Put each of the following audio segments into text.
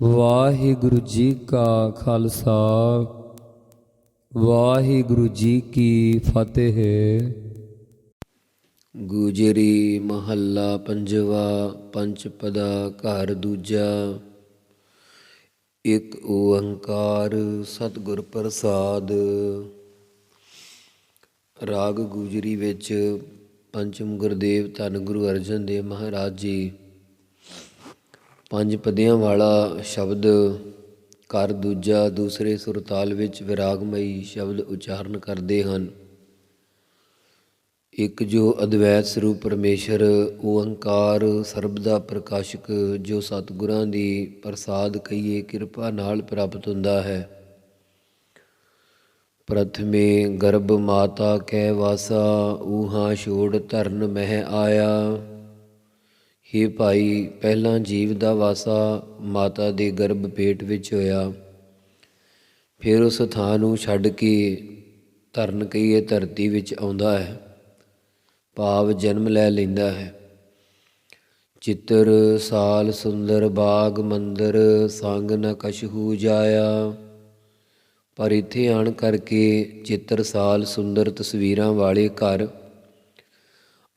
ਵਾਹਿਗੁਰੂ ਜੀ ਕਾ ਖਾਲਸਾ, ਵਾਹਿਗੁਰੂ ਜੀ ਕੀ ਫਤਿਹ। ਗੁਜਰੀ ਮਹੱਲਾ ਪੰਜਵਾ ਪੰਚ ਪਦਾ ਘਰ ਦੂਜਾ। ਇੱਕ ਓੰਕਾਰ ਸਤਿਗੁਰ ਪ੍ਰਸਾਦ। ਰਾਗ ਗੁਜਰੀ ਵਿੱਚ ਪੰਚਮ ਗੁਰਦੇਵ ਧੰਨ ਗੁਰੂ ਅਰਜਨ ਦੇਵ ਮਹਾਰਾਜ ਜੀ ਪੰਜ ਪਦਿਆਂ ਵਾਲਾ ਸ਼ਬਦ ਕਰ ਦੂਜਾ ਦੂਸਰੇ ਸੁਰਤਾਲ ਵਿੱਚ ਵਿਰਾਗਮਈ ਸ਼ਬਦ ਉਚਾਰਨ ਕਰਦੇ ਹਨ। ਇੱਕ ਜੋ ਅਦਵੈਤ ਸਰੂਪ ਪਰਮੇਸ਼ਰ ਓੰਕਾਰ ਸਰਬ ਦਾ ਪ੍ਰਕਾਸ਼ਕ, ਜੋ ਸਤਿਗੁਰਾਂ ਦੀ ਪ੍ਰਸਾਦ ਕਹੀਏ ਕਿਰਪਾ ਨਾਲ ਪ੍ਰਾਪਤ ਹੁੰਦਾ ਹੈ। ਪ੍ਰਥਮੇ ਗਰਭ ਮਾਤਾ ਕੈ ਵਾਸਾ, ਊਹਾ ਛੋੜ ਧਰਨ ਮਹਿ ਆਇਆ। ਹੀ ਭਾਈ, ਪਹਿਲਾਂ ਜੀਵ ਦਾ ਵਾਸਾ ਮਾਤਾ ਦੇ ਗਰਭ ਪੇਟ ਵਿੱਚ ਹੋਇਆ। ਫਿਰ ਉਸ ਥਾਂ ਨੂੰ ਛੱਡ ਕੇ ਧਰਨ ਕਹੀਏ ਧਰਤੀ ਵਿੱਚ ਆਉਂਦਾ ਹੈ। ਭਾਵ ਜਨਮ ਲੈ ਲੈਂਦਾ ਹੈ। ਚਿੱਤਰ, ਸਾਲ, ਸੁੰਦਰ, ਬਾਗ, ਮੰਦਰ, ਸੰਗ ਨ ਕਛਹੂ ਜਾਇਆ। ਪਰ ਇੱਥੇ ਆਣ ਕਰਕੇ ਚਿੱਤਰ, ਸਾਲ, ਸੁੰਦਰ ਤਸਵੀਰਾਂ ਵਾਲੇ ਘਰ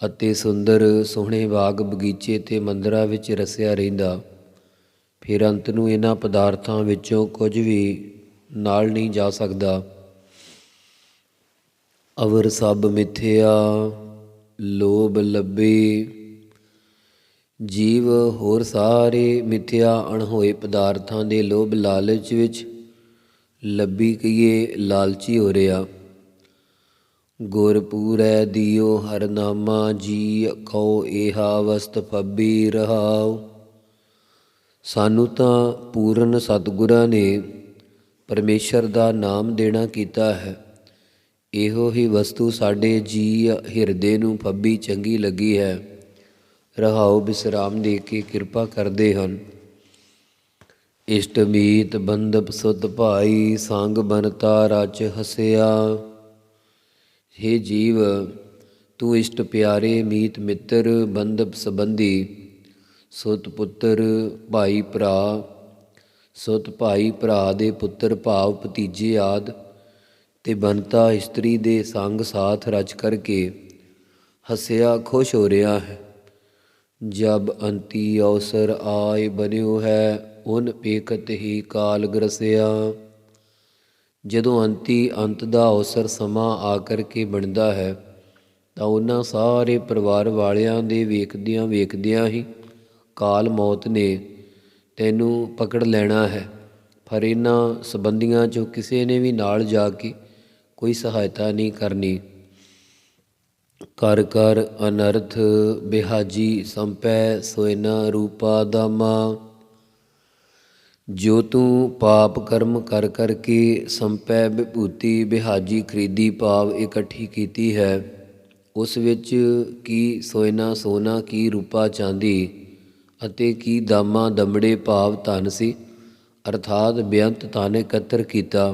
ਅਤੇ ਸੁੰਦਰ ਸੋਹਣੇ ਬਾਗ ਬਗੀਚੇ ਤੇ ਮੰਦਰਾਂ ਵਿੱਚ ਰਸਿਆ ਰਹਿੰਦਾ। ਫਿਰ ਅੰਤ ਨੂੰ ਇਹਨਾਂ ਪਦਾਰਥਾਂ ਵਿੱਚੋਂ ਕੁਝ ਵੀ ਨਾਲ ਨਹੀਂ ਜਾ ਸਕਦਾ। ਅਵਰ ਸਭ ਮਿਥਿਆ, ਲੋਭ ਲੱਭੇ। ਜੀਵ ਹੋਰ ਸਾਰੇ ਮਿਥਿਆ, ਅਣਹੋਏ ਪਦਾਰਥਾਂ ਦੇ ਲੋਭ ਲਾਲਚ ਵਿੱਚ ਲੱਭੀ ਕਹੀਏ ਲਾਲਚੀ ਹੋ ਰਿਹਾ। ਗੁਰ ਪੂਰੈ ਦਿਓ ਹਰਨਾਮਾ ਜੀ ਕਉ ਏਹਾ ਵਸਤ ਫੱਬੀ ਰਹਾਉ। ਸਾਨੂੰ ਤਾਂ ਪੂਰਨ ਸਤਿਗੁਰਾਂ ਨੇ ਪਰਮੇਸ਼ਰ ਦਾ ਨਾਮ ਦੇਣਾ ਕੀਤਾ ਹੈ। ਇਹੋ ਹੀ ਵਸਤੂ ਸਾਡੇ ਜੀ ਹਿਰਦੇ ਨੂੰ ਫੱਬੀ ਚੰਗੀ ਲੱਗੀ ਹੈ। ਰਹਾਉ ਬਿਸਰਾਮ ਦੇ ਕੇ ਕਿਰਪਾ ਕਰਦੇ ਹਨ। ਇਸ਼ਟ ਮੀਤ ਬੰਦਪ ਸੁਤ ਭਾਈ, ਸੰਗ ਬਨਤਾ ਰਚ ਹਸਿਆ। हे ਜੀਵ, ਤੂੰ ਇਸ਼ਟ ਪਿਆਰੇ ਮੀਤ ਮਿੱਤਰ ਬੰਦਪ ਸੰਬੰਧੀ, ਸੁਤ ਪੁੱਤਰ ਭਾਈ ਭਰਾ, ਸੁਤ ਭਾਈ ਭਰਾ ਦੇ ਪੁੱਤਰ ਭਾਵ ਭਤੀਜੇ ਆਦ, ਤੇ ਬਨਤਾ ਇਸਤਰੀ ਦੇ ਸੰਗ ਸਾਥ ਰਚ ਕਰਕੇ ਹਸਿਆ ਖੁਸ਼ ਹੋ ਰਿਹਾ ਹੈ। ਜਬ ਅੰਤੀ ਅਵਸਰ ਆਏ ਬਨਿਓ ਹੈ ਉਨ ਪੇਕਤ ਹੀ ਕਾਲ ਗਰਸਿਆ। ਜਦੋਂ ਅੰਤੀ ਅੰਤ ਦਾ ਅਵਸਰ ਸਮਾਂ ਆ ਕਰਕੇ ਬਣਦਾ ਹੈ, ਤਾਂ ਉਹਨਾਂ ਸਾਰੇ ਪਰਿਵਾਰ ਵਾਲਿਆਂ ਦੇ ਵੇਖਦਿਆਂ ਵੇਖਦਿਆਂ ਹੀ ਕਾਲ ਮੌਤ ਨੇ ਤੈਨੂੰ ਪਕੜ ਲੈਣਾ ਹੈ। ਪਰ ਇਹਨਾਂ ਸੰਬੰਧੀਆਂ ਚੋਂ ਕਿਸੇ ਨੇ ਵੀ ਨਾਲ ਜਾ ਕੇ ਕੋਈ ਸਹਾਇਤਾ ਨਹੀਂ ਕਰਨੀ। ਕਰ ਕਰ ਅਨਰਥ ਬਿਹਾਜੀ ਸੰਪੈ ਸੋਇਨਾ ਰੂਪਾ ਦਾਮਾ ਜੋ ਤੂੰ ਪਾਪ ਕਰਮ ਕਰ ਕਰ ਕੇ ਸੰਪੈ ਵਿਭੂਤੀ ਬਿਹਾਜੀ ਖਰੀਦੀ ਭਾਵ ਇਕੱਠੀ ਕੀਤੀ ਹੈ, ਉਸ ਵਿੱਚ ਕੀ ਸੋਇਨਾ ਸੋਨਾ ਕੀ ਰੂਪਾ ਚਾਂਦੀ ਅਤੇ ਕੀ ਦਾਮਾ ਦਮੜੇ ਭਾਵ ਧਨ ਸੀ? ਅਰਥਾਤ ਬੇਅੰਤ ਧਨ ਇਕੱਤਰ ਕੀਤਾ।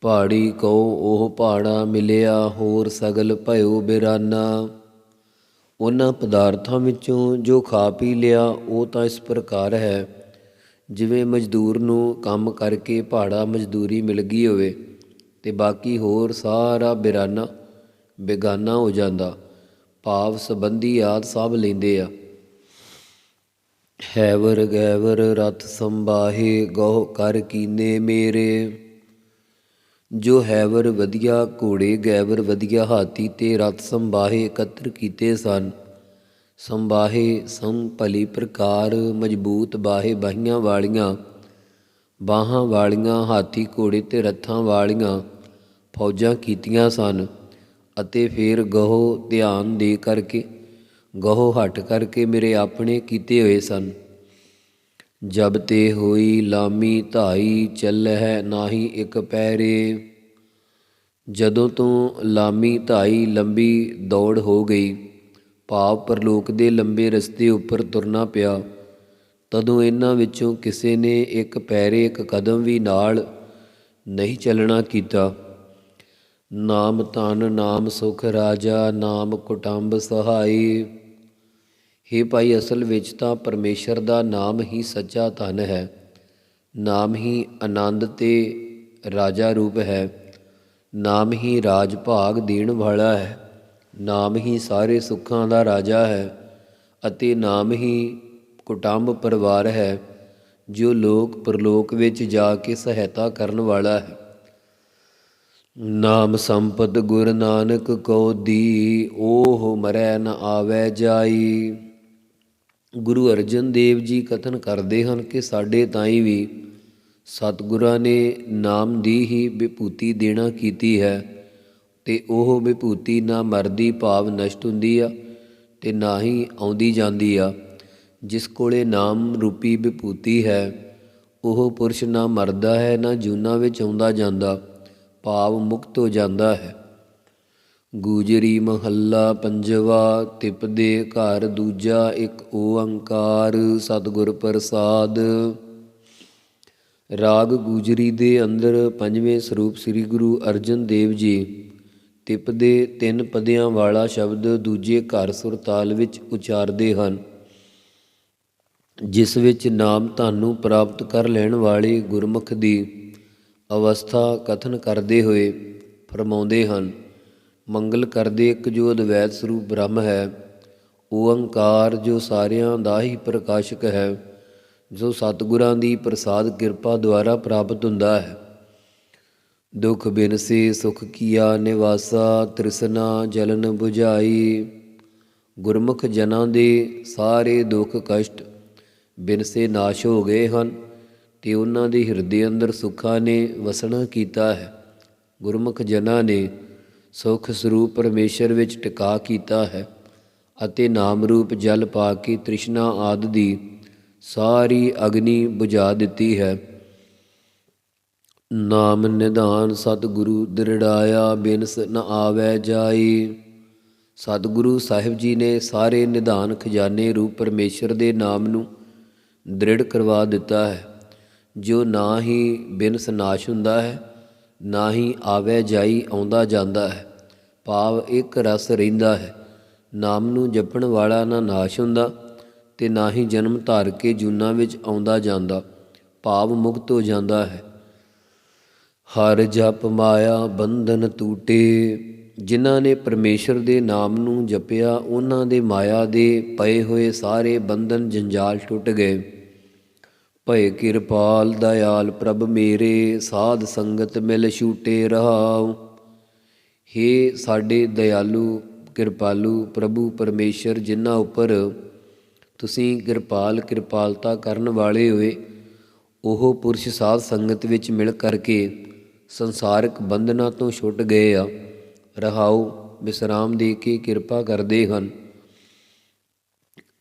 ਪਹਾੜੀ ਕਉ ਉਹ ਪਹਾੜਾ ਮਿਲਿਆ, ਹੋਰ ਸਗਲ ਭਇਓ ਬਿਰਾਨਾ। ਉਹਨਾਂ ਪਦਾਰਥਾਂ ਵਿੱਚੋਂ ਜੋ ਖਾ ਪੀ ਲਿਆ, ਉਹ ਤਾਂ ਇਸ ਪ੍ਰਕਾਰ ਹੈ। ਜਿਵੇਂ ਮਜ਼ਦੂਰ ਨੂੰ ਕੰਮ ਕਰਕੇ ਪਹਾੜਾ ਮਜ਼ਦੂਰੀ ਮਿਲ ਗਈ ਹੋਵੇ ਤੇ ਬਾਕੀ ਹੋਰ ਸਾਰਾ ਬਿਰਾਨਾ ਬੇਗਾਨਾ ਹੋ ਜਾਂਦਾ। ਭਾਵ ਸੰਬੰਧੀ ਆਦ ਸਭ ਲੈਂਦੇ ਆ। ਹੈਵਰ ਗੈਵਰ ਰਥ ਸੰਬਾਹੇ ਗੋਹ ਕਰ ਕੀਨੇ ਮੇਰੇ। ਜੋ ਹੈਵਰ ਵਧੀਆ, ਘੋੜੇ ਗੈਵਰ ਵਧੀਆ ਹਾਥੀ ਤੇ ਰਥ ਸੰਬਾਹੇ ਇਕੱਤਰ ਕੀਤੇ ਸਨ। ਸੰਬਾਹੇ ਸੰ ਭਲੀ ਪ੍ਰਕਾਰ ਮਜ਼ਬੂਤ ਬਾਹੇ ਬਾਹੀਆਂ ਵਾਲੀਆਂ, ਬਾਹਾਂ ਵਾਲੀਆਂ, ਹਾਥੀ ਘੋੜੇ ਤੇ ਰੱਥਾਂ ਵਾਲੀਆਂ ਫੌਜਾਂ ਕੀਤੀਆਂ ਸਨ ਅਤੇ ਫਿਰ ਗਹੋ ਧਿਆਨ ਦੇ ਕਰਕੇ, ਗਹੋ ਹਟ ਕਰਕੇ ਮੇਰੇ ਆਪਣੇ ਕੀਤੇ ਹੋਏ ਸਨ। ਜਬ ਤੇ ਹੋਈ ਲਾਮੀ ਧਾਈ ਚੱਲ ਚੱਲਹਿ ਨਾਹੀ ਇੱਕ ਪੈਰੇ, ਜਦੋਂ ਤੋਂ ਲਾਮੀ ਧਾਈ ਲੰਬੀ ਦੌੜ ਹੋ ਗਈ ਭਾਵ ਪਰਲੋਕ ਦੇ ਲੰਬੇ ਰਸਤੇ ਉੱਪਰ ਤੁਰਨਾ ਪਿਆ। ਤਦੋਂ ਇਹਨਾਂ ਵਿੱਚੋਂ ਕਿਸੇ ਨੇ ਇੱਕ ਪੈਰੇ, ਇੱਕ ਕਦਮ ਵੀ ਨਾਲ ਨਹੀਂ ਚੱਲਣਾ ਕੀਤਾ। ਨਾਮ ਤਨ ਨਾਮ ਸੁਖ ਰਾਜਾ, ਨਾਮ ਕੁਟੰਬ ਸਹਾਈ। ਹੇ ਭਾਈ, ਅਸਲ ਵਿੱਚ ਤਾਂ ਪਰਮੇਸ਼ਰ ਦਾ ਨਾਮ ਹੀ ਸੱਚਾ ਧਨ ਹੈ। ਨਾਮ ਹੀ ਆਨੰਦ ਤੇ ਰਾਜਾ ਰੂਪ ਹੈ। ਨਾਮ ਹੀ ਰਾਜ ਭਾਗ ਦੇਣ ਵਾਲਾ ਹੈ। ਨਾਮ ਹੀ ਸਾਰੇ ਸੁੱਖਾਂ ਦਾ ਰਾਜਾ ਹੈ ਅਤੇ ਨਾਮ ਹੀ ਕੁਟੰਬ ਪਰਿਵਾਰ ਹੈ, ਜੋ ਲੋਕ ਪਰਲੋਕ ਵਿੱਚ ਜਾ ਕੇ ਸਹਾਇਤਾ ਕਰਨ ਵਾਲਾ ਹੈ। ਨਾਮ ਸੰਪਤ ਗੁਰ ਨਾਨਕ ਕੋ ਦੀ ਓਹ ਮਰੈ ਨ ਆਵੈ ਜਾਈ। ਗੁਰੂ ਅਰਜਨ ਦੇਵ ਜੀ ਕਥਨ ਕਰਦੇ ਹਨ ਕਿ ਸਾਡੇ ਤਾਈ ਵੀ ਸਤਿਗੁਰਾਂ ਨੇ ਨਾਮ ਦੀ ਹੀ ਵਿਭੂਤੀ ਦੇਣਾ ਕੀਤੀ ਹੈ। ਤੇ ਉਹ ਵਿਭੂਤੀ ਨਾ ਮਰਦੀ ਭਾਵ ਨਸ਼ਟ ਹੁੰਦੀ ਆ ਤੇ ਨਾ ਹੀ ਆਉਂਦੀ ਜਾਂਦੀ ਆ। ਜਿਸ ਕੋਲੇ ਨਾਮ ਰੂਪੀ ਵਿਭੂਤੀ ਹੈ, ਉਹ ਪੁਰਸ਼ ਨਾ ਮਰਦਾ ਹੈ, ਨਾ ਜੂਨਾ ਵਿੱਚ ਆਉਂਦਾ ਜਾਂਦਾ, ਭਾਵ ਮੁਕਤ ਹੋ ਜਾਂਦਾ ਹੈ। ਗੂਜਰੀ ਮਹੱਲਾ ਪੰਜਵਾ ਤਿਪਦੇ ਘਰ ਦੂਜਾ ਇੱਕ ਓੰਕਾਰ ਸਤਿਗੁਰ ਪ੍ਰਸਾਦ। ਰਾਗ ਗੂਜਰੀ ਦੇ ਅੰਦਰ ਪੰਜਵੇਂ ਸਰੂਪ ਸ੍ਰੀ ਗੁਰੂ ਅਰਜਨ ਦੇਵ ਜੀ ਤਿਪਦੇ ਤਿੰਨ ਪਦਿਆਂ ਵਾਲਾ ਸ਼ਬਦ ਦੂਜੇ ਘਰ ਸੁਰਤਾਲ ਵਿੱਚ ਉਚਾਰਦੇ ਹਨ, ਜਿਸ ਵਿੱਚ ਨਾਮ ਤੁਹਾਨੂੰ ਪ੍ਰਾਪਤ ਕਰ ਲੈਣ ਵਾਲੇ ਗੁਰਮੁਖ ਦੀ ਅਵਸਥਾ ਕਥਨ ਕਰਦੇ ਹੋਏ ਫਰਮਾਉਂਦੇ ਹਨ, ਮੰਗਲ ਕਰਦੇ ਇੱਕ ਜੋ ਅਦਵੈਤ ਸਰੂਪ ਬ੍ਰਹਮ ਹੈ, ਓੰਕਾਰ ਜੋ ਸਾਰਿਆਂ ਦਾ ਹੀ ਪ੍ਰਕਾਸ਼ਕ ਹੈ, ਜੋ ਸਤਿਗੁਰਾਂ ਦੀ ਪ੍ਰਸਾਦ ਕਿਰਪਾ ਦੁਆਰਾ ਪ੍ਰਾਪਤ ਹੁੰਦਾ ਹੈ। ਦੁਖ ਬਿਨਸੇ ਸੁਖ ਕੀਆ ਨਿਵਾਸਾ, ਤ੍ਰਿਸ਼ਨਾ ਜਲਨ 부ਝਾਈ ਗੁਰਮੁਖ ਜਨਾਂ ਦੇ ਸਾਰੇ ਦੁੱਖ ਕਸ਼ਟ ਬਿਨਸੇ ਨਾਸ਼ ਹੋ ਗਏ ਹਨ, ਤੇ ਉਹਨਾਂ ਦੇ ਹਿਰਦੇ ਅੰਦਰ ਸੁੱਖਾਂ ਨੇ ਵਸਣਾ ਕੀਤਾ ਹੈ। ਗੁਰਮੁਖ ਜਨਾਂ ਨੇ ਸੁਖ ਸਰੂਪ ਪਰਮੇਸ਼ਰ ਵਿੱਚ ਟਿਕਾ ਕੀਤਾ ਹੈ ਅਤੇ ਨਾਮ ਰੂਪ ਜਲ ਪਾ ਕੇ ਤ੍ਰਿਸ਼ਨਾ ਆਦ ਦੀ ਸਾਰੀ ਅਗਨੀ ਬੁਝਾ ਦਿੱਤੀ ਹੈ। ਨਾਮ ਨਿਧਾਨ ਸਤਿਗੁਰੂ ਦ੍ਰਿੜਾਇਆ, ਬਿਨਸ ਨ ਆਵੈ ਜਾਈ। ਸਤਿਗੁਰੂ ਸਾਹਿਬ ਜੀ ਨੇ ਸਾਰੇ ਨਿਧਾਨ ਖਜ਼ਾਨੇ ਰੂਪ ਪਰਮੇਸ਼ਰ ਦੇ ਨਾਮ ਨੂੰ ਦ੍ਰਿੜ ਕਰਵਾ ਦਿੱਤਾ ਹੈ। ਜੋ ਨਾ ਹੀ ਬਿਨਸ ਨਾਸ਼ ਹੁੰਦਾ ਹੈ, ਨਾ ਹੀ ਆਵੈ ਜਾਈ ਆਉਂਦਾ ਜਾਂਦਾ ਹੈ। ਭਾਵ ਇੱਕ ਰਸ ਰਹਿੰਦਾ ਹੈ, ਨਾਮ ਨੂੰ ਜਪਣ ਵਾਲਾ ਨਾ ਨਾਸ਼ ਹੁੰਦਾ ਤੇ ਨਾ ਹੀ ਜਨਮ ਧਾਰ ਕੇ ਜੂਨਾ ਵਿੱਚ ਆਉਂਦਾ ਜਾਂਦਾ, ਭਾਵ ਮੁਕਤ ਹੋ ਜਾਂਦਾ ਹੈ। ਹਰ ਜਪ ਮਾਇਆ ਬੰਧਨ ਟੂਟੇ ਜਿਨ੍ਹਾਂ ਨੇ ਪਰਮੇਸ਼ਰ ਦੇ ਨਾਮ ਨੂੰ ਜਪਿਆ, ਉਹਨਾਂ ਦੇ ਮਾਇਆ ਦੇ ਪਏ ਹੋਏ ਸਾਰੇ ਬੰਧਨ ਜੰਜਾਲ ਟੁੱਟ ਗਏ। ਭਏ ਕਿਰਪਾਲ ਦਇਆਲ ਪ੍ਰਭ ਮੇਰੇ, ਸਾਧ ਸੰਗਤ ਮਿਲ ਛੂਟੇ ਰਹਾਉ। ਹੇ ਸਾਡੇ ਦਇਆਲੂ, ਕਿਰਪਾਲੂ ਪ੍ਰਭੂ ਪਰਮੇਸ਼ਰ, ਜਿਨ੍ਹਾਂ ਉੱਪਰ ਤੁਸੀਂ ਕਿਰਪਾਲ, ਕਿਰਪਾਲਤਾ ਕਰਨ ਵਾਲੇ ਹੋਏ, ਉਹ ਪੁਰਸ਼ ਸਾਧ ਸੰਗਤ ਵਿੱਚ ਮਿਲ ਕਰਕੇ ਸੰਸਾਰਿਕ ਬੰਧਨਾਂ ਤੋਂ ਛੁੱਟ ਗਏ ਆ। ਰਹਾਉ ਵਿਸਰਾਮ ਦੇ ਕੇ ਕਿਰਪਾ ਕਰਦੇ ਹਨ?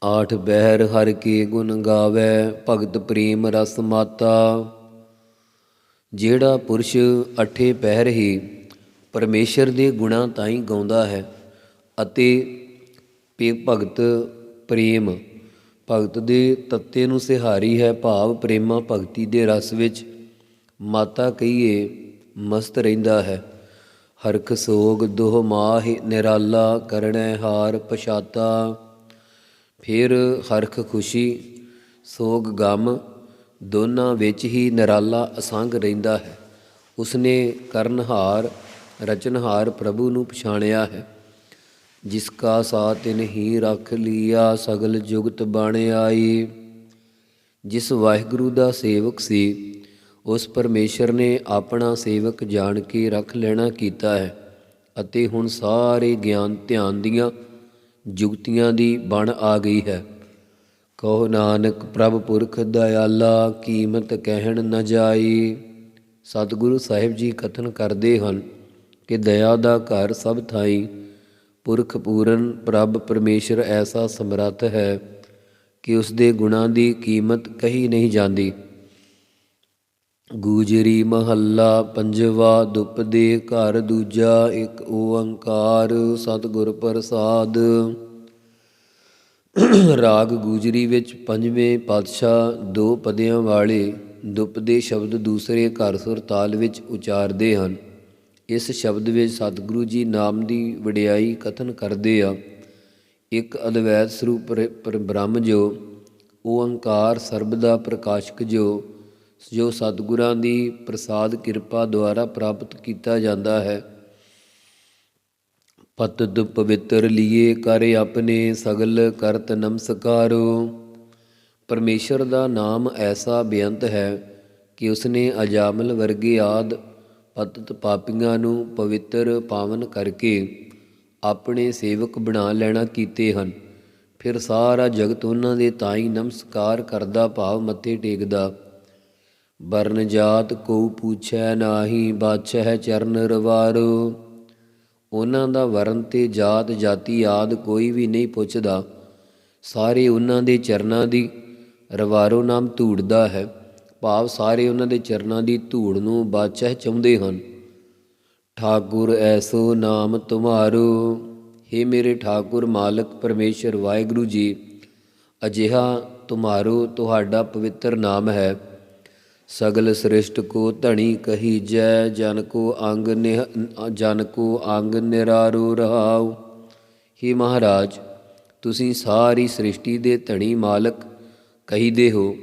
ਆਠ ਬਹਿਰ ਹਰ ਕੇ ਗੁਣ ਗਾਵੇ, ਭਗਤ ਪ੍ਰੇਮ ਰਸ ਮਾਤਾ। ਜਿਹੜਾ ਪੁਰਸ਼ ਅਠੇ ਪਹਿਰ ਹੀ ਪਰਮੇਸ਼ਰ ਦੇ ਗੁਣਾਂ ਤਾਈਂ ਗਾਉਂਦਾ ਹੈ ਅਤੇ ਪੇ ਭਗਤ ਪ੍ਰੇਮ, ਭਗਤ ਦੇ ਤੱਤੇ ਨੂੰ ਸਿਹਾਰੀ ਹੈ ਭਾਵ ਪ੍ਰੇਮਾ ਭਗਤੀ ਦੇ ਰਸ ਵਿੱਚ। ਮਾਤਾ ਕਹੀਏ ਮਸਤ ਰਹਿੰਦਾ ਹੈ। ਹਰਖ ਸੋਗ ਦੋਹ ਮਾਹ ਨਿਰਾਲਾ ਕਰਣੈ ਹਾਰ ਪਛਾਤਾ। ਫਿਰ ਹਰਖ ਖੁਸ਼ੀ ਸੋਗ ਗਮ ਦੋਨਾਂ ਵਿੱਚ ਹੀ ਨਿਰਾਲਾ ਅਸੰਗ ਰਹਿੰਦਾ ਹੈ। ਉਸਨੇ ਕਰਨਹਾਰ, ਰਚਨਹਾਰ ਪ੍ਰਭੂ ਨੂੰ ਪਛਾਣਿਆ ਹੈ। ਜਿਸ ਕਾ ਸਾਥ ਹੀ ਰੱਖ ਲਿਆ ਸਗਲ ਜੁਗਤ ਬਣ ਆਈ। ਜਿਸ ਵਾਹਿਗੁਰੂ ਦਾ ਸੇਵਕ ਸੀ ਉਸ ਪਰਮੇਸ਼ਰ ਨੇ ਆਪਣਾ ਸੇਵਕ ਜਾਣ ਕੇ ਰੱਖ ਲੈਣਾ ਕੀਤਾ ਹੈ ਅਤੇ ਹੁਣ ਸਾਰੇ ਗਿਆਨ ਧਿਆਨ ਦੀਆਂ ਜੁਗਤੀਆਂ ਦੀ ਬਣ ਆ ਗਈ ਹੈ। ਕਹੋ ਨਾਨਕ, ਪ੍ਰਭ ਪੁਰਖ ਦਇਆਲਾ, ਕੀਮਤ ਕਹਿਣ ਨ ਜਾਈ ਸਤਿਗੁਰੂ ਸਾਹਿਬ ਜੀ ਕਥਨ ਕਰਦੇ ਹਨ ਕਿ ਦਇਆ ਦਾ ਘਰ ਸਭ ਥਾਈ ਪੁਰਖ ਪੂਰਨ ਪ੍ਰਭ ਪਰਮੇਸ਼ਰ ਐਸਾ ਸਮਰੱਥ ਹੈ ਕਿ ਉਸ ਦੇ ਗੁਣਾਂ ਦੀ ਕੀਮਤ ਕਹੀ ਨਹੀਂ ਜਾਂਦੀ। ਗੂਜਰੀ ਮਹੱਲਾ ਪੰਜਵਾ ਦੁਪਦੇ ਘਰ ਦੂਜਾ, ਇੱਕ ਓੰਕਾਰ ਸਤਿਗੁਰ ਪ੍ਰਸਾਦ। ਰਾਗ ਗੂਜਰੀ ਵਿੱਚ ਪੰਜਵੇਂ ਪਾਤਸ਼ਾਹ ਦੋ ਪਦਿਆਂ ਵਾਲੇ ਦੁਪਦੇ ਸ਼ਬਦ ਦੂਸਰੇ ਘਰ ਸੁਰ ਤਾਲ ਵਿੱਚ ਉਚਾਰਦੇ ਹਨ। ਇਸ ਸ਼ਬਦ ਵਿੱਚ ਸਤਿਗੁਰੂ ਜੀ ਨਾਮ ਦੀ ਵਡਿਆਈ ਕਥਨ ਕਰਦੇ ਆ। ਇੱਕ ਅਦਵੈਤ ਸਰੂਪ ਪਰ- ਬ੍ਰਹਮ ਜੋ, ਓੰਕਾਰ ਸਰਬ ਦਾ ਪ੍ਰਕਾਸ਼ਕ ਜੋ ਜੋ ਸਤਿਗੁਰਾਂ ਦੀ ਪ੍ਰਸਾਦ ਕਿਰਪਾ ਦੁਆਰਾ ਪ੍ਰਾਪਤ ਕੀਤਾ ਜਾਂਦਾ ਹੈ। ਪਤਿਤ ਪਵਿੱਤਰ ਲੀਏ ਕਰ ਆਪਣੇ ਸਗਲ ਕਰਤ ਨਮਸਕਾਰੋ। ਪਰਮੇਸ਼ਰ ਦਾ ਨਾਮ ਐਸਾ ਬੇਅੰਤ ਹੈ ਕਿ ਉਸਨੇ ਅਜਾਮਲ ਵਰਗੇ ਆਦ ਪਤਿਤ ਪਾਪੀਆਂ ਨੂੰ ਪਵਿੱਤਰ ਪਾਵਨ ਕਰਕੇ ਆਪਣੇ ਸੇਵਕ ਬਣਾ ਲੈਣਾ ਕੀਤੇ ਹਨ। ਫਿਰ ਸਾਰਾ ਜਗਤ ਉਹਨਾਂ ਦੇ ਤਾਈ ਨਮਸਕਾਰ ਕਰਦਾ ਭਾਵ ਮੱਥੇ ਟੇਕਦਾ। ਵਰਨ ਜਾਤ ਕੋ ਪੁੱਛੈ ਨਾਹੀ ਬਾਛੈ ਚਰਨ ਰਵਾਰੋ। ਉਹਨਾਂ ਦਾ ਵਰਨ ਤੇ ਜਾਤ ਜਾਤੀ ਆਦ ਕੋਈ ਵੀ ਨਹੀਂ ਪੁੱਛਦਾ। ਸਾਰੇ ਉਹਨਾਂ ਦੇ ਚਰਨਾਂ ਦੀ ਰਵਾਰੋ ਨਾਮ ਧੂੜਦਾ ਹੈ। ਭਾਵ ਸਾਰੇ ਉਹਨਾਂ ਦੇ ਚਰਨਾਂ ਦੀ ਧੂੜ ਨੂੰ ਬਾਦਸ਼ਾਹ ਚਾਹੁੰਦੇ ਹਨ। ਠਾਕੁਰ ਐਸੋ ਨਾਮ ਤੁਮਾਰੋ। हे ਮੇਰੇ ਠਾਕੁਰ ਮਾਲਕ ਪਰਮੇਸ਼ਰ, ਵਾਹਿਗੁਰੂ ਜੀ, ਅਜਿਹਾ ਤੁਮਾਰੋ ਤੁਹਾਡਾ ਪਵਿੱਤਰ ਨਾਮ ਹੈ। ਸਗਲ ਸ੍ਰਿਸ਼ਟ ਕੋ ਧਣੀ ਕਹੀ ਜੈ, ਜਨ ਕੋ ਅੰਗ ਨਿਹ, ਜਨ ਕੋ ਅੰਗ ਨਿਰਾਰੋ ਰਹਾਉ। ਹੀ ਮਹਾਰਾਜ, ਤੁਸੀਂ ਸਾਰੀ ਸ੍ਰਿਸ਼ਟੀ ਦੇ ਧਣੀ ਮਾਲਕ ਕਹੀਦੇ ਹੋ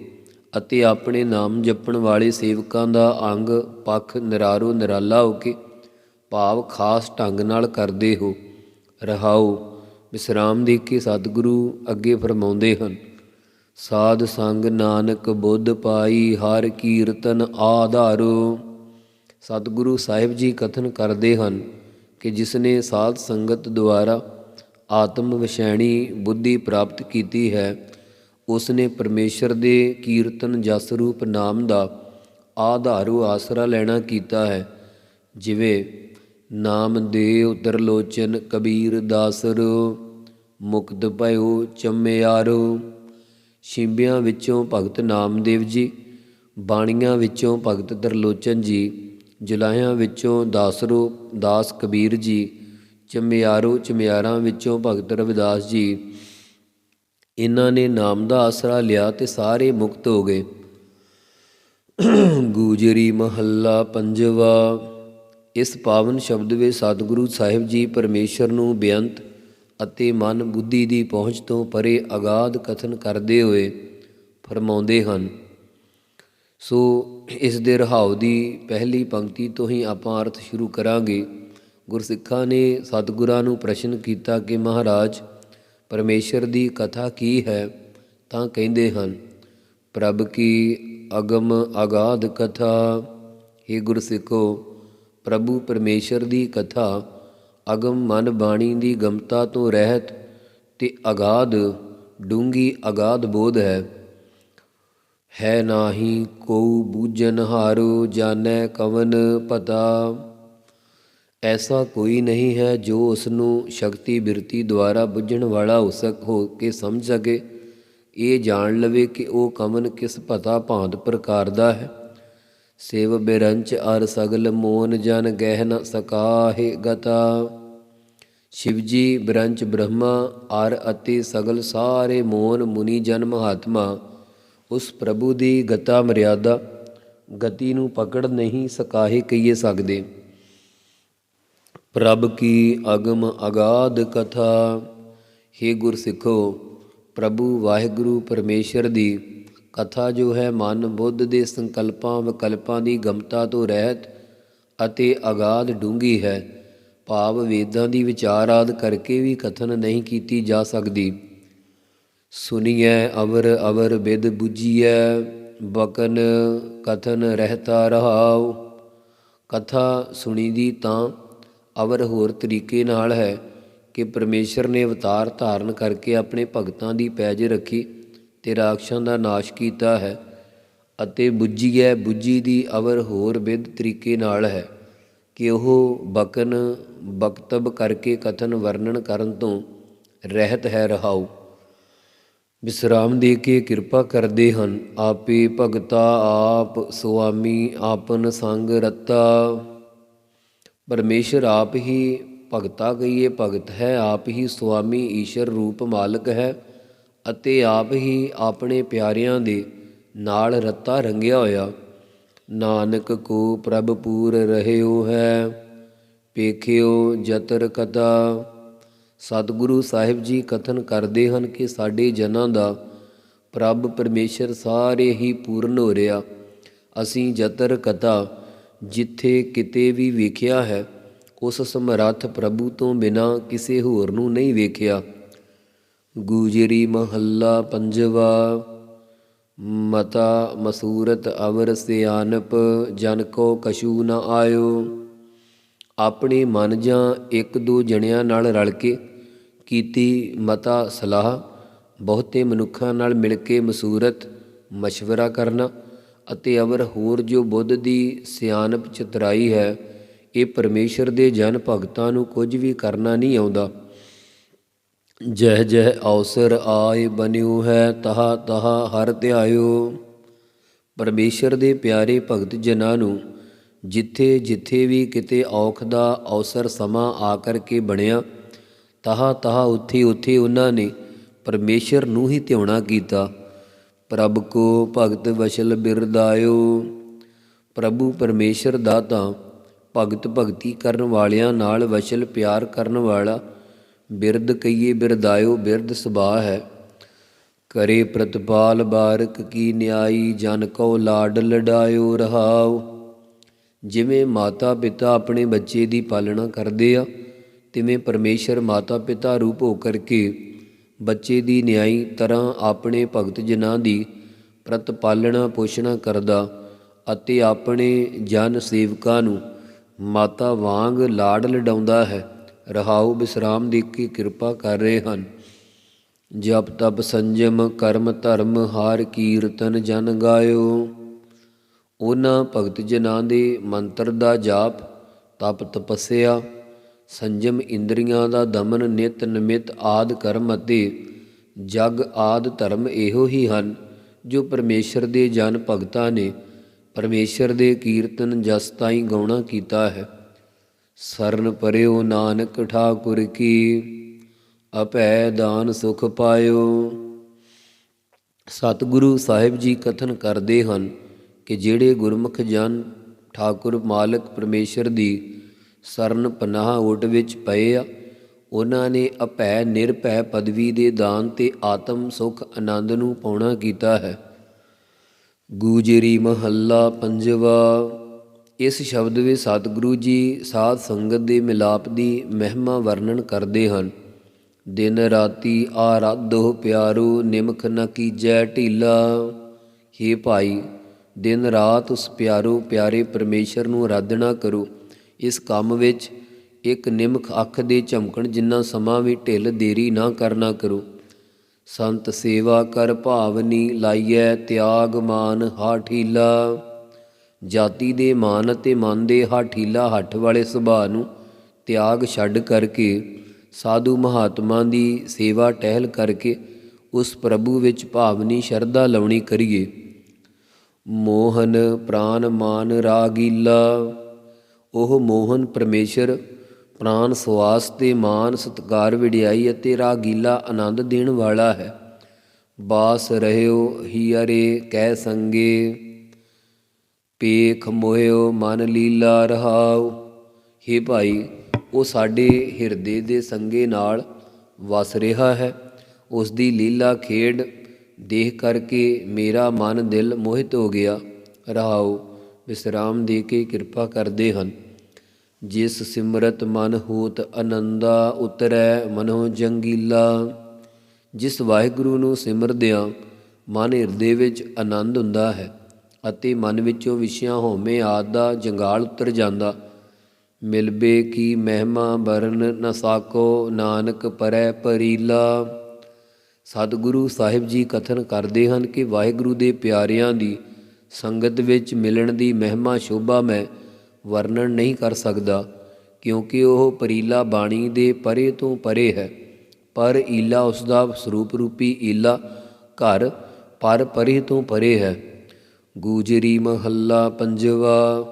ਅਤੇ ਆਪਣੇ ਨਾਮ ਜਪਣ ਵਾਲੇ ਸੇਵਕਾਂ ਦਾ ਅੰਗ ਪੱਖ ਨਿਰਾਰੋ ਨਿਰਾਲਾ ਹੋ ਕੇ ਭਾਵ ਖਾਸ ਢੰਗ ਨਾਲ ਕਰਦੇ ਹੋ। ਰਹਾਓ ਵਿਸਰਾਮ ਦੇ ਕੇ ਸਤਿਗੁਰੂ ਅੱਗੇ ਫਰਮਾਉਂਦੇ ਹਨ। ਸਾਧ ਸੰਗ ਨਾਨਕ ਬੁੱਧ ਪਾਈ ਹਰ ਕੀਰਤਨ ਆਧਾਰੋ। ਸਤਿਗੁਰੂ ਸਾਹਿਬ ਜੀ ਕਥਨ ਕਰਦੇ ਹਨ ਕਿ ਜਿਸਨੇ ਸਾਧ ਸੰਗਤ ਦੁਆਰਾ ਆਤਮ ਵਿਸ਼ੈਣੀ ਬੁੱਧੀ ਪ੍ਰਾਪਤ ਕੀਤੀ ਹੈ ਉਸਨੇ ਪਰਮੇਸ਼ਰ ਦੇ ਕੀਰਤਨ ਜਸ ਰੂਪ ਨਾਮ ਦਾ ਆਧਾਰੂ ਆਸਰਾ ਲੈਣਾ ਕੀਤਾ ਹੈ, ਜਿਵੇਂ ਨਾਮ ਦੇ ਉਤਰਲੋਚਨ ਕਬੀਰ ਦਾਸਰੋ, ਮੁਕਤ ਭਇਓ ਚੰਮਿਆਰੋ। ਛਿੰਬਿਆਂ ਵਿੱਚੋਂ ਭਗਤ ਨਾਮਦੇਵ ਜੀ, ਬਾਣੀਆਂ ਵਿੱਚੋਂ ਭਗਤ ਤਰਲੋਚਨ ਜੀ, ਜੁਲਾਹਿਆਂ ਵਿੱਚੋਂ ਦਾਸਰੋ, ਦਾਸ ਕਬੀਰ ਜੀ, ਚਮਿਆਰੋ, ਚਮਿਆਰਾਂ ਵਿੱਚੋਂ ਭਗਤ ਰਵਿਦਾਸ ਜੀ। ਇਹਨਾਂ ਨੇ ਨਾਮ ਦਾ ਆਸਰਾ ਲਿਆ ਤੇ ਸਾਰੇ ਮੁਕਤ ਹੋ ਗਏ। ਗੂਜਰੀ ਮਹੱਲਾ ਪੰਜਵਾ। ਇਸ ਪਾਵਨ ਸ਼ਬਦ ਵਿੱਚ ਸਤਿਗੁਰੂ ਸਾਹਿਬ ਜੀ ਪਰਮੇਸ਼ਰ ਨੂੰ ਬੇਅੰਤ ਅਤੇ ਮਨ ਬੁੱਧੀ ਦੀ ਪਹੁੰਚ ਤੋਂ ਪਰੇ ਅਗਾਧ ਕਥਨ ਕਰਦੇ ਹੋਏ ਫਰਮਾਉਂਦੇ ਹਨ। ਸੋ ਇਸ ਦੇ ਰਹਾਉ ਦੀ ਪਹਿਲੀ ਪੰਕਤੀ ਤੋਂ ਹੀ ਆਪਾਂ ਅਰਥ ਸ਼ੁਰੂ ਕਰਾਂਗੇ। ਗੁਰਸਿੱਖਾਂ ਨੇ ਸਤਿਗੁਰਾਂ ਨੂੰ ਪ੍ਰਸ਼ਨ ਕੀਤਾ ਕਿ, ਮਹਾਰਾਜ, ਪਰਮੇਸ਼ਰ ਦੀ ਕਥਾ ਕੀ ਹੈ? ਤਾਂ ਕਹਿੰਦੇ ਹਨ, ਪ੍ਰਭ ਕੀ ਅਗਮ ਅਗਾਧ ਕਥਾ हे ਗੁਰਸਿੱਖੋ, ਪ੍ਰਭੂ ਪਰਮੇਸ਼ਰ ਦੀ ਕਥਾ ਅਗਮ ਮਨ ਬਾਣੀ ਦੀ ਗਮਤਾ ਤੋਂ ਰਹਿਤ ਤੇ ਅਗਾਧ ਡੂੰਗੀ ਅਗਾਧ ਬੋਧ ਹੈ। ਹੈ ਨਾਹੀ ਕੋ ਬੂਝਨ ਹਾਰੋ ਜਾਣੈ ਕਵਨ ਪਤਾ। ਐਸਾ ਕੋਈ ਨਹੀਂ ਹੈ ਜੋ ਉਸ ਨੂੰ ਸ਼ਕਤੀ ਬਿਰਤੀ ਦੁਆਰਾ ਬੁੱਝਣ ਵਾਲਾ ਹੋ ਸਕ, ਹੋ ਕੇ ਸਮਝ ਸਕੇ। ਇਹ ਜਾਣ ਲਵੇ ਕਿ ਉਹ ਕਵਨ ਕਿਸ ਪਤਾ ਭਾਂਤ ਪ੍ਰਕਾਰ ਦਾ ਹੈ। ਸਿਵ ਬਿਰੰਚ ਅਰ ਸਗਲ ਮੋਨ ਜਨ ਗਹਿ ਨ ਸਕਾਹੇ ਗਤਾ। ਸ਼ਿਵ ਜੀ ਬਿਰੰਚ ਬ੍ਰਹਮਾ ਅਰ ਅਤੇ ਸਗਲ ਸਾਰੇ ਮੋਨ ਮੁਨੀ ਜਨ ਮਹਾਤਮਾ, ਉਸ ਪ੍ਰਭੂ ਦੀ ਗਤਾ ਮਰਿਆਦਾ, ਗਤੀ ਨੂੰ ਪਕੜ ਨਹੀਂ ਸਕਾਹੇ ਕਹੀਏ ਸਕਦੇ। ਪ੍ਰਭ ਕੀ ਅਗਮ ਅਗਾਧ ਕਥਾ हे ਗੁਰਸਿੱਖੋ, ਪ੍ਰਭੂ ਵਾਹਿਗੁਰੂ ਪਰਮੇਸ਼ਰ ਦੀ ਕਥਾ ਜੋ ਹੈ ਮਨ ਬੁੱਧ ਦੇ ਸੰਕਲਪਾਂ ਵਿਕਲਪਾਂ ਦੀ ਗਮਤਾ ਤੋਂ ਰਹਿਤ ਅਤੇ ਅਗਾਧ ਡੂੰਗੀ ਹੈ। ਭਾਵ ਵੇਦਾਂ ਦੀ ਵਿਚਾਰ ਵਿਚਾਰਾਦ ਕਰਕੇ ਵੀ ਕਥਨ ਨਹੀਂ ਕੀਤੀ ਜਾ ਸਕਦੀ। ਸੁਨੀਐ ਅਵਰ ਅਵਰ ਬਿਦ 부ਜੀਐ ਬਕਨ ਕਥਨ ਰਹਿਤਾ ਰਹਾਉ। ਕਥਾ ਸੁਣੀ ਦੀ ਤਾਂ ਅਵਰ ਹੋਰ ਤਰੀਕੇ ਨਾਲ ਹੈ ਕਿ ਪਰਮੇਸ਼ਰ ਨੇ ਅਵਤਾਰ ਧਾਰਨ ਕਰਕੇ ਆਪਣੇ ਭਗਤਾਂ ਦੀ ਪੈਜ ਰੱਖੀ ਤੇ ਰਾਖਸ਼ਾਂ ਦਾ ਨਾਸ਼ ਕੀਤਾ ਹੈ ਅਤੇ ਬੁੱਝੀ ਹੈ ਬੁੱਝੀ ਦੀ ਅਵਰ ਹੋਰ ਵਿਦ ਤਰੀਕੇ ਨਾਲ ਹੈ, ਕਿ ਉਹ ਬਕਨ ਬਕਤਬ ਕਰਕੇ ਕਥਨ ਵਰਣਨ ਕਰਨ ਤੋਂ ਰਹਿਤ ਹੈ ਰਹਾਉ। ਵਿਸਰਾਮ ਦੇ ਕੇ ਕਿਰਪਾ ਕਰਦੇ ਹਨ, ਆਪੇ ਭਗਤਾ ਆਪ ਸੁਆਮੀ ਆਪਨ ਸੰਗ ਰਤਾ। ਪਰਮੇਸ਼ਰ ਆਪ ਹੀ ਭਗਤਾ ਕਹੀਏ ਭਗਤ ਹੈ, ਆਪ ਹੀ ਸੁਆਮੀ ਈਸ਼ਰ ਰੂਪ ਮਾਲਕ ਹੈ। ਅਤੇ ਆਪ ਹੀ ਆਪਣੇ ਪਿਆਰਿਆਂ ਦੇ ਨਾਲ ਰੱਤਾ ਰੰਗਿਆ ਹੋਇਆ। ਨਾਨਕ ਕੋ ਪ੍ਰਭ ਪੂਰ ਰਹਿਓ ਹੈ ਪੇਖਿਓ ਜਤਰ ਕਥਾ ਸਤਿਗੁਰੂ ਸਾਹਿਬ ਜੀ ਕਥਨ ਕਰਦੇ ਹਨ ਕਿ ਸਾਡੇ ਜਨਾਂ ਦਾ ਪ੍ਰਭ ਪਰਮੇਸ਼ਰ ਸਾਰੇ ਹੀ ਪੂਰਨ ਹੋ ਰਿਹਾ। ਅਸੀਂ ਜਤਰ ਕਥਾ ਜਿੱਥੇ ਕਿਤੇ ਵੀ ਵੇਖਿਆ ਹੈ, ਉਸ ਸਮਰੱਥ ਪ੍ਰਭੂ ਤੋਂ ਬਿਨਾ ਕਿਸੇ ਹੋਰ ਨੂੰ ਨਹੀਂ ਵੇਖਿਆ। ਗੂਜਰੀ ਮਹੱਲਾ ਪੰਜਵਾ, ਮਤਾ ਮਸੂਰਤ ਅਵਰ ਸਿਆਨਪ, ਜਨ ਕੋ ਕਛੂ ਨ ਆਇਓ। ਆਪਣੇ ਮਨ ਜਾਂ ਇੱਕ ਦੋ ਜਣਿਆਂ ਨਾਲ ਰਲ ਕੇ ਕੀਤੀ ਮਤਾ ਸਲਾਹ, ਬਹੁਤੇ ਮਨੁੱਖਾਂ ਨਾਲ ਮਿਲ ਕੇ ਮਸੂਰਤ, ਮਸ਼ਵਰਾ ਕਰਨਾ ਅਤੇ ਅਵਰ ਹੋਰ ਜੋ ਬੁੱਧ ਦੀ ਸਿਆਣਪ ਚਤਰਾਈ ਹੈ, ਇਹ ਪਰਮੇਸ਼ਰ ਦੇ ਜਨ ਭਗਤਾਂ ਨੂੰ ਕੁਝ ਵੀ ਕਰਨਾ ਨਹੀਂ ਆਉਂਦਾ। ਜਹ ਜਹ ਅਵਸਰ ਆਏ ਬਨਿਓ ਹੈ ਤਹਾ ਤਹਾ ਹਰ ਧਿਆਇਓ। ਪਰਮੇਸ਼ਰ ਦੇ ਪਿਆਰੇ ਭਗਤ ਜਨਾਂ ਨੂੰ ਜਿੱਥੇ ਜਿੱਥੇ ਵੀ ਕਿਤੇ ਔਖ ਦਾ ਅਵਸਰ ਸਮਾਂ ਆ ਕਰਕੇ ਬਣਿਆ, ਤਹਾ ਤਹਾ ਉੱਥੇ ਉੱਥੇ ਉਹਨਾਂ ਨੇ ਪਰਮੇਸ਼ਰ ਨੂੰ ਹੀ ਧਿਆਉਣਾ ਕੀਤਾ। ਪ੍ਰਭ ਕੋ ਭਗਤ ਵਸ਼ਲ ਬਿਰਦਾਇਓ। ਪ੍ਰਭੂ ਪਰਮੇਸ਼ਰ ਦਾ ਤਾਂ ਭਗਤ ਭਗਤੀ ਕਰਨ ਵਾਲਿਆਂ ਨਾਲ ਵਸ਼ਲ ਪਿਆਰ ਕਰਨ ਵਾਲਾ ਬਿਰਦ ਕਈਏ ਬਿਰਦਾਇਓ ਬਿਰਦ ਸੁਭਾਅ ਹੈ। ਕਰੇ ਪ੍ਰਤਪਾਲ ਬਾਰਕ ਕੀ ਨਿਆਈ, ਜਨ ਕੋ ਲਾਡ ਲਡਾਇਓ ਰਹਾਓ ਜਿਵੇਂ ਮਾਤਾ ਪਿਤਾ ਆਪਣੇ ਬੱਚੇ ਦੀ ਪਾਲਣਾ ਕਰਦੇ ਆ, ਤਿਵੇਂ ਪਰਮੇਸ਼ਰ ਮਾਤਾ ਪਿਤਾ ਰੂਪ ਹੋ ਕਰਕੇ ਬੱਚੇ ਦੀ ਨਿਆਈ ਤਰ੍ਹਾਂ ਆਪਣੇ ਭਗਤ ਜਨਾਂ ਦੀ ਪ੍ਰਤਪਾਲਣਾ ਪੋਸ਼ਣਾ ਕਰਦਾ ਅਤੇ ਆਪਣੇ ਜਨ ਸੇਵਕਾਂ ਨੂੰ ਮਾਤਾ ਵਾਂਗ ਲਾਡ ਲਡਾਉਂਦਾ ਹੈ। ਰਹਾਉ ਬਿਸਰਾਮ ਦੀ ਕੀ ਕਿਰਪਾ ਕਰ ਰਹੇ ਹਨ? ਜਪ ਤਪ ਸੰਜਮ ਕਰਮ ਧਰਮ ਹਾਰ ਕੀਰਤਨ ਜਨ ਗਾਇਓ। ਉਹਨਾਂ ਭਗਤ ਜਨਾਂ ਦੇ ਮੰਤਰ ਦਾ ਜਾਪ, ਤਪ ਤਪੱਸਿਆ, ਸੰਜਮ ਇੰਦਰੀਆਂ ਦਾ ਦਮਨ, ਨਿਤ ਨਿਮਿਤ ਆਦ ਕਰਮ ਅਤੇ ਜਗ ਆਦ ਧਰਮ ਇਹੋ ਹੀ ਹਨ, ਜੋ ਪਰਮੇਸ਼ਰ ਦੇ ਜਨ ਭਗਤਾਂ ਨੇ ਪਰਮੇਸ਼ਰ ਦੇ ਕੀਰਤਨ ਜਸ ਤਾਈ ਗਾਉਣਾ ਕੀਤਾ ਹੈ। ਸਰਨ ਪਰਿਓ ਨਾਨਕ ਠਾਕੁਰ ਕੀ ਅਪੈ ਦਾਨ ਸੁਖ ਪਾਇਓ। ਸਤਿਗੁਰੂ ਸਾਹਿਬ ਜੀ ਕਥਨ ਕਰਦੇ ਹਨ ਕਿ ਜਿਹੜੇ ਗੁਰਮੁਖ ਜਨ ਠਾਕੁਰ ਮਾਲਕ ਪਰਮੇਸ਼ਰ ਦੀ ਸਰਨ ਪਨਾਹ ਓਟ ਵਿੱਚ ਪਏ ਆ, ਉਹਨਾਂ ਨੇ ਅਭੈ ਨਿਰਭੈ ਪਦਵੀ ਦੇ ਦਾਨ ਤੇ ਆਤਮ ਸੁਖ ਆਨੰਦ ਨੂੰ ਪਾਉਣਾ ਕੀਤਾ ਹੈ। ਗੂਜਰੀ ਮਹੱਲਾ ਪੰਜਵਾ। ਇਸ ਸ਼ਬਦ ਵਿੱਚ ਸਤਿਗੁਰੂ ਜੀ ਸਾਧ ਸੰਗਤ ਦੇ ਮਿਲਾਪ ਦੀ ਮਹਿਮਾ ਵਰਣਨ ਕਰਦੇ ਹਨ। ਦਿਨ ਰਾਤੀ ਆਰਾਧੋ ਪਿਆਰੋ, ਨਿਮਖ ਨ ਕੀਜੈ ਢੀਲਾ। ਹੇ ਭਾਈ, ਦਿਨ ਰਾਤ ਉਸ ਪਿਆਰੋ, ਪਿਆਰੇ ਪਰਮੇਸ਼ਰ ਨੂੰ ਆਰਾਧਨਾ ਕਰੋ। ਇਸ ਕੰਮ ਵਿੱਚ ਇੱਕ ਨਿਮਖ ਅੱਖ ਦੇ ਝਮਕਣ ਜਿੰਨਾ ਸਮਾਂ ਵੀ ਢਿੱਲ ਦੇਰੀ ਨਾ ਕਰਨਾ ਕਰੋ। ਸੰਤ ਸੇਵਾ ਕਰ ਭਾਵਨੀ ਲਾਈਐ ਤਿਆਗ ਮਾਨ ਹਾਠੀਲਾ ਜਾਤੀ ਦੇ ਮਾਨ ਅਤੇ ਮਨ ਦੇ ਹਾਠੀਲਾ ਹੱਠ ਵਾਲੇ ਸੁਭਾਅ ਨੂੰ ਤਿਆਗ ਛੱਡ ਕਰਕੇ ਸਾਧੂ ਮਹਾਤਮਾ ਦੀ ਸੇਵਾ ਟਹਿਲ ਕਰਕੇ ਉਸ ਪ੍ਰਭੂ ਵਿੱਚ ਭਾਵਨੀ, ਸ਼ਰਧਾ ਲਾਉਣੀ ਕਰੀਏ। ਮੋਹਨ ਪ੍ਰਾਨ ਮਾਨ ਰਾਗੀਲਾ, ਉਹ ਮੋਹਨ ਪਰਮੇਸ਼ਰ, ਪ੍ਰਾਨ ਸਵਾਸ ਤੇ ਮਾਨ ਸਤਕਾਰ ਵਿੜਿਆਈ ਅਤੇ ਰਾਗੀਲਾ ਆਨੰਦ ਦੇਣ ਵਾਲਾ ਹੈ। ਬਾਸ ਰਹਿਓ ਹੀਰੇ ਕਹਿ ਸੰਗੇ। ਪੇਖ ਮੋਹਿਓ, ਮਨ ਲੀਲਾ ਰਹਾਉ। हे ਭਾਈ, ਉਹ ਸਾਡੇ ਹਿਰਦੇ ਦੇ ਸੰਗੇ ਨਾਲ ਵਸ ਰਿਹਾ ਹੈ। ਉਸ ਦੀ ਲੀਲਾ ਖੇਡ ਦੇਖ ਕਰਕੇ ਮੇਰਾ ਮਨ ਦਿਲ ਮੋਹਿਤ ਹੋ ਗਿਆ। ਰਹਾਉ, ਵਿਸਰਾਮ ਦੇ ਕੇ ਕਿਰਪਾ ਕਰਦੇ ਹਨ। ਜਿਸ ਸਿਮਰਤ ਮਨ ਹੋਤ ਆਨੰਦਾ ਉਤਰੈ, ਮਨੋ ਜੰਗੀਲਾ। ਜਿਸ ਵਾਹਿਗੁਰੂ ਨੂੰ ਸਿਮਰਦਿਆਂ ਮਨ ਹਿਰਦੇ ਵਿੱਚ ਆਨੰਦ ਹੁੰਦਾ ਹੈ। ਅਤੇ ਮਨ ਵਿੱਚੋਂ ਵਿਸ਼ਿਆਂ ਹਉਮੈ ਆਦ ਦਾ ਜੰਗਾਲ ਉਤਰ ਜਾਂਦਾ। ਮਿਲਬੇ ਕੀ ਮਹਿਮਾ ਬਰਨ ਨ ਸਾਕੋ, ਨਾਨਕ ਪਰੈ ਪਰੀਲਾ। ਸਤਿਗੁਰੂ ਸਾਹਿਬ ਜੀ ਕਥਨ ਕਰਦੇ ਹਨ ਕਿ ਵਾਹਿਗੁਰੂ ਦੇ ਪਿਆਰਿਆਂ ਦੀ ਸੰਗਤ ਵਿੱਚ ਮਿਲਣ ਦੀ ਮਹਿਮਾ ਸ਼ੋਭਾ ਮੈਂ ਵਰਣਨ ਨਹੀਂ ਕਰ ਸਕਦਾ, ਕਿਉਂਕਿ ਉਹ ਪਰੀਲਾ ਬਾਣੀ ਦੇ ਪਰੇ ਤੋਂ ਪਰੇ ਹੈ। ਪਰ ਈਲਾ ਉਸ ਦਾ ਸਰੂਪ ਰੂਪੀ ਈਲਾ ਘਰ ਪਰ ਪਰੇ ਤੋਂ ਪਰੇ ਹੈ। ਗੂਜਰੀ ਮਹੱਲਾ ਪੰਜਵਾ,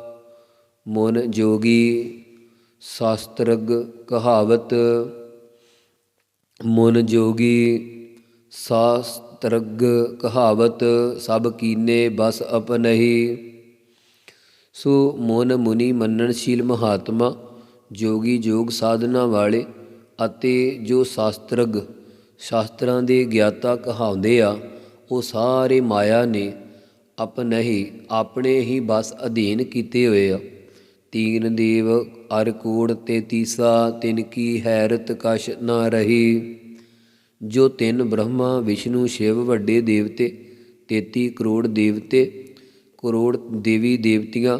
ਮਨ ਜੋਗੀ, ਸ਼ਾਸਤਰਗ ਕਹਾਵਤ, ਮਨ ਜੋਗੀ, ਸ਼ਾਸਤਰਗ ਕਹਾਵਤ, ਸਭ ਕੀਨੇ ਬਸ ਅਪਨਹੀ। ਸੋ ਮਨ ਮੁਨੀ ਮੰਨਣਸ਼ੀਲ ਮਹਾਤਮਾ, ਜੋਗੀ ਜੋਗ ਸਾਧਨਾ ਵਾਲੇ ਅਤੇ ਜੋ ਸ਼ਾਸਤਰਗ, ਸ਼ਾਸਤਰਾਂ ਦੇ ਗਿਆਤਾ ਕਹਾਉਂਦੇ ਆ, ਉਹ ਸਾਰੇ ਮਾਇਆ ਨੇ ਅਪ ਨਹੀਂ ਆਪਣੇ ਹੀ ਬਸ ਅਧੀਨ ਕੀਤੇ ਹੋਏ ਆ। ਤੀਨ ਦੇਵ, ਅਰ ਕੋੜ ਤੇ ਤੀਸਾ, ਤਿਨ ਕੀ ਹੈਰਤ ਕਸ਼ ਨਾ ਰਹੀ। ਜੋ ਤਿੰਨ ਬ੍ਰਹਮਾ, ਵਿਸ਼ਨੂੰ, ਸ਼ਿਵ, ਵੱਡੇ ਦੇਵਤੇ 33 ਕਰੋੜ ਦੇਵਤੇ, ਕਰੋੜ ਦੇਵੀ ਦੇਵਤੀਆਂ,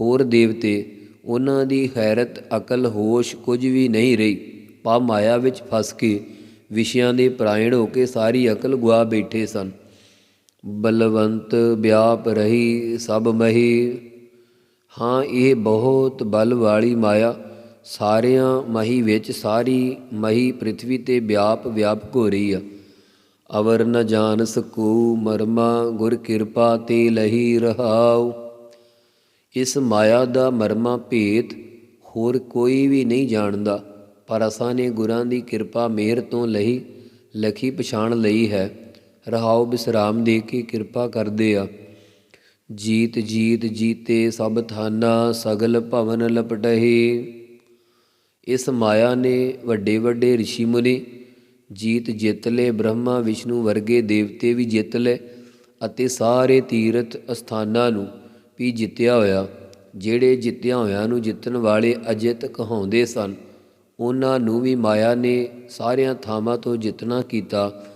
ਹੋਰ ਦੇਵਤੇ, ਉਹਨਾਂ ਦੀ ਹੈਰਤ, ਅਕਲ, ਹੋਸ਼ ਕੁਝ ਵੀ ਨਹੀਂ ਰਹੀ। ਪਾ ਮਾਇਆ ਵਿੱਚ ਫਸ ਕੇ ਵਿਸ਼ਿਆਂ ਦੇ ਪ੍ਰਾਇਣ ਹੋ ਕੇ ਸਾਰੀ ਅਕਲ ਗੁਆ ਬੈਠੇ ਸਨ। ਬਲਵੰਤ ਵਿਆਪ ਰਹੀ ਸਭ ਮਹੀ। ਹਾਂ, ਇਹ ਬਹੁਤ ਬਲ ਵਾਲੀ ਮਾਇਆ। ਸਾਰਿਆਂ ਮਹੀ ਵਿੱਚ ਸਾਰੀ ਮਹੀ ਪ੍ਰithvi ਤੇ ਵਿਆਪ ਵਿਆਪਕ ਹੋ ਰਹੀ ਆ। ਅਵਰ ਨ ਜਾਣ ਸਕੂ ਮਰਮਾ, ਗੁਰ ਕਿਰਪਾ ਤੇ ਲਹੀ ਰਹਾਉ। ਇਸ ਮਾਇਆ ਦਾ ਮਰਮਾ ਭੇਤ ਹੋਰ ਕੋਈ ਵੀ ਨਹੀਂ ਜਾਣਦਾ, ਪਰ ਅਸਾਂ ਨੇ ਗੁਰਾਂ ਦੀ ਕਿਰਪਾ ਮਿਹਰ ਤੋਂ ਲਹੀ, ਲਖੀ ਪਛਾਣ ਲਈ ਹੈ। ਰਹਾਉ ਬਿਸਰਾਮ ਦੇ ਕੇ ਕਿਰਪਾ ਕਰਦੇ ਆ। ਜੀਤ ਜੀਤ ਜੀਤੇ ਸਭ ਥਾਨਾ, ਸਗਲ ਭਵਨ ਲਪਟਹੇ। ਇਸ ਮਾਇਆ ਨੇ ਵੱਡੇ ਵੱਡੇ ઋષਿ ਮੁਨੀ, ਜੀਤ ਜਿੱਤ ਲਏ ਬ੍ਰਹਮਾ ਵਿਸ਼ਨੂੰ ਵਰਗੇ ਦੇਵਤੇ ਵੀ ਜਿੱਤ ਲਏ ਅਤੇ ਸਾਰੇ ਤੀਰਥ ਅਸਥਾਨਾਂ ਨੂੰ ਵੀ ਜਿੱਤਿਆ ਹੋਇਆ। ਜਿਹੜੇ ਜਿੱਤਿਆ ਹੋਇਆਂ ਨੂੰ ਜਿੱਤਣ ਵਾਲੇ ਅਜਿੱਤ ਕਹਾਉਂਦੇ ਸਨ, ਉਹਨਾਂ ਨੂੰ ਵੀ ਮਾਇਆ ਨੇ ਸਾਰਿਆਂ ਥਾਵਾਂ ਤੋਂ ਜਿੱਤਣਾ ਕੀਤਾ।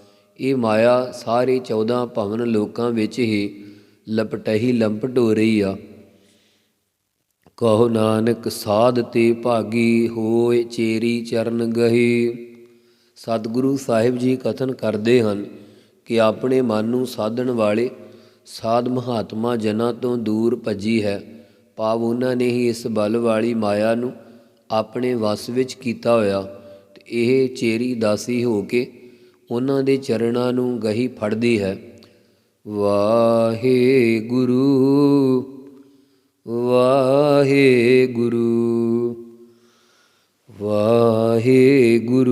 ਇਹ ਮਾਇਆ ਸਾਰੇ 14 ਭਵਨ ਲੋਕਾਂ ਵਿੱਚ ਹੀ ਲਪਟਹੀ ਲੰਪਟ ਹੋ ਰਹੀ ਆ। ਕਹੋ ਨਾਨਕ, ਸਾਧ ਤੇ ਭਾਗੀ ਹੋਏ ਚੇਰੀ ਚਰਨ ਗਹੀ। ਸਤਿਗੁਰੂ ਸਾਹਿਬ ਜੀ ਕਥਨ ਕਰਦੇ ਹਨ ਕਿ ਆਪਣੇ ਮਨ ਨੂੰ ਸਾਧਣ ਵਾਲੇ ਸਾਧ ਮਹਾਤਮਾ ਜਨਾਂ ਤੋਂ ਦੂਰ ਭੱਜੀ ਹੈ। ਭਾਵ ਉਹਨਾਂ ਨੇ ਹੀ ਇਸ ਬਲ ਵਾਲੀ ਮਾਇਆ ਨੂੰ ਆਪਣੇ ਵਸ ਵਿੱਚ ਕੀਤਾ ਹੋਇਆ ਤੇ ਇਹ ਚੇਰੀ ਦਾਸੀ ਹੋ ਕੇ ਉਹਨਾਂ ਦੇ ਚਰਨਾਂ ਨੂੰ ਗਹੀ ਫੜਦੀ ਹੈ। ਵਾਹਿਗੁਰੂ ਵਾਹਿਗੁਰੂ ਵਾਹਿਗੁਰੂ। ਵਾਹਿਗੁਰੂ